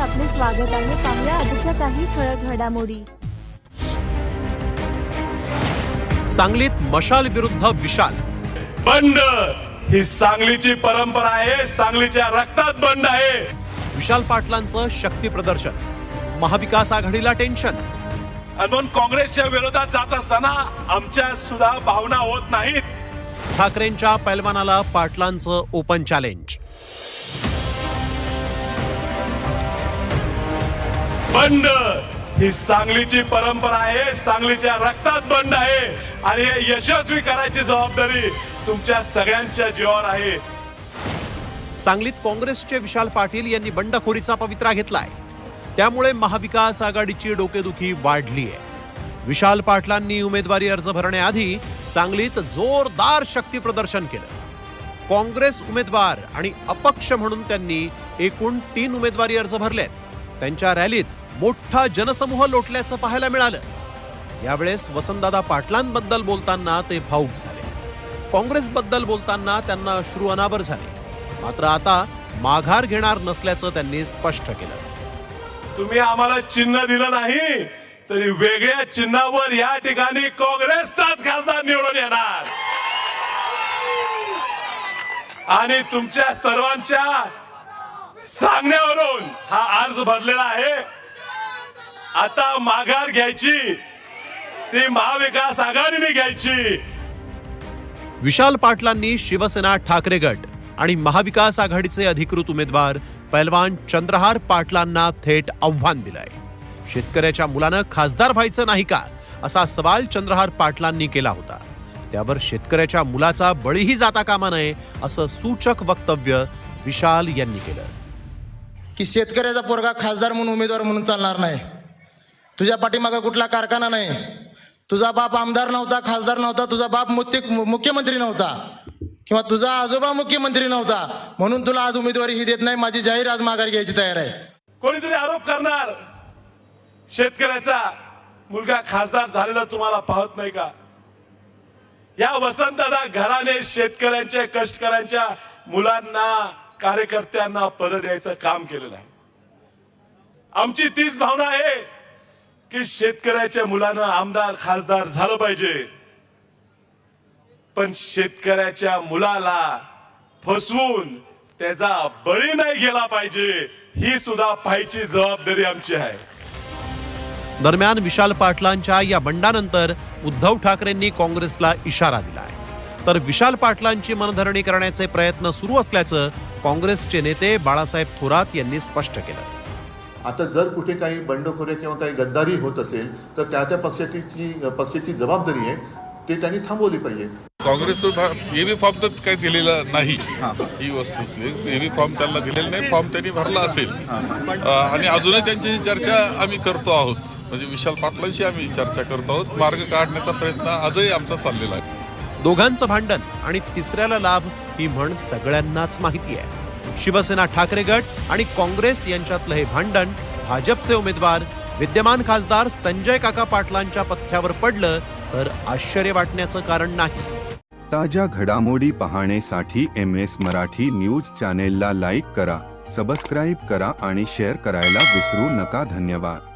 आपले स्वागत आहे. पाहूया आजच्या काही ठळक घडामोडी. सांगलीत मशाल विरुद्ध विशाल. बंड ही सांगलीची परंपरा आहे. सांगलीच्या रक्तात बंड आहे. विशाल पाटलांचं शक्ती प्रदर्शन. महाविकास आघाडीला टेन्शन. आणि म्हणून काँग्रेसच्या विरोधात जात असताना आमच्या सुद्धा भावना होत नाहीत. ठाकरेंच्या पैलवानाला पाटलांचं ओपन चॅलेंज बंड. ही सांगलीची परंपरा आहे सांगलीच्या रक्तात बंड आहे. आणि हे यशस्वी करायची जबाबदारी तुमच्या सगळ्यांच्या जीवावर आहे. सांगलीत काँग्रेसचे विशाल पाटील यांनी बंडखोरीचा पवित्रा घेतलाय. त्यामुळे महाविकास आघाडीची डोकेदुखी वाढली आहे. विशाल पाटलांनी उमेदवारी अर्ज भरण्याआधी सांगलीत जोरदार शक्ती प्रदर्शन केलं. काँग्रेस उमेदवार आणि अपक्ष म्हणून त्यांनी एकूण तीन उमेदवारी अर्ज भरलेत. त्यांच्या रॅलीत मोठा जनसमूह लोटल्याचं पाहायला मिळालं. यावेळेस वसंतदादा पाटलांबद्दल बोलताना ते भाऊक झाले. काँग्रेसबद्दल बोलताना त्यांना अश्रू अनावर झाले. मात्र आता माघार घेणार नसल्याचं त्यांनी स्पष्ट केलं. तुम्ही आम्हाला चिन्ह दिलं नाही तरी वेगळ्या चिन्हावर या ठिकाणी काँग्रेसचाच खासदार निवडून येणार. आणि तुमच्या सर्वांच्या सांगण्यावरून हा अर्ज भरलेला आहे. आता माघार घ्यायची. ती महाविकास आघाडीने घ्यायची. विशाल पाटलांनी शिवसेना ठाकरे गट आणि महाविकास आघाडीचे अधिकृत उमेदवार पैलवान चंद्रहार पाटलांना थेट आव्हान दिलंय. शेतकऱ्याच्या मुलानं खासदार व्हायचं नाही का असा सवाल चंद्रहार पाटलांनी केला होता. त्यावर शेतकऱ्याच्या मुलाचा बळीही जाता कामा नये असं सूचक वक्तव्य विशाल यांनी केलं. की शेतकऱ्याचा पोरगा खासदार म्हणून उमेदवार म्हणून चालणार नाही. तुझ्या पाठीमागं कुठला कारखाना नाही. तुझा बाप आमदार नव्हता खासदार नव्हता तुझा बाप मुख्यमंत्री नव्हता. किंवा तुझा आजोबा मुख्यमंत्री नव्हता. म्हणून तुला आज उमेदवारी ही देत नाही माझी जाहीर आज माघार घ्यायची तयार आहे. कोणीतरी आरोप करणार? शेतकऱ्याचा मुलगा खासदार झालेला तुम्हाला पाहत नाही का? या वसंतदादा घराने शेतकऱ्यांच्या कष्टकऱ्यांच्या मुलांना कार्यकर्त्यांना पद द्यायचं काम केलेलं आहे. आमची तीच भावना आहे. की शेतकऱ्याच्या मुलानं आमदार खासदार झालं पाहिजे. पण शेतकऱ्याच्या मुलाला फसवून त्याचा बळी नाही गेला पाहिजे ही सुद्धा पाहायची जबाबदारी आमची आहे. दरम्यान विशाल पाटलांच्या या बंडानंतर उद्धव ठाकरेंनी काँग्रेसला इशारा दिलाय. तर विशाल पाटलांची मनधरणी करण्याचे प्रयत्न सुरू असल्याचं काँग्रेसचे नेते बाळासाहेब थोरात यांनी स्पष्ट केलं. आता जर कुठे काही बंडखोऱ्या किंवा काही गद्दारी होत असेल तर त्या त्या पक्षाची पक्षाची जबाबदारी आहे ते त्यांनी थांबवली पाहिजे. काँग्रेसकडून एबी फॉर्म तर काही दिलेला नाही. ही. वस्तू एबी फॉर्म त्यांना दिलेला नाही फॉर्म त्यांनी भरला असेल. आणि अजूनही त्यांची चर्चा आम्ही करतो आहोत. म्हणजे विशाल पाटलांशी आम्ही चर्चा करतो आहोत. मार्ग काढण्याचा प्रयत्न आजही आमचा चाललेला आहे. दोघांचं भांडण आणि तिसऱ्याला लाभ ही म्हण सगळ्यांनाच माहिती आहे. शिवसेना ठाकरे गट आणि काँग्रेस यांच्यातलं हे भांडण भाजपचे उमेदवार विद्यमान खासदार संजय काका पाटलांच्या पथ्यावर पडलं तर आश्चर्य वाटण्याचं कारण नाही. ताज्या घडामोडी पाहण्यासाठी एम एस मराठी न्यूज चॅनेलला लाईक करा सबस्क्राईब करा आणि शेअर करायला विसरू नका. धन्यवाद.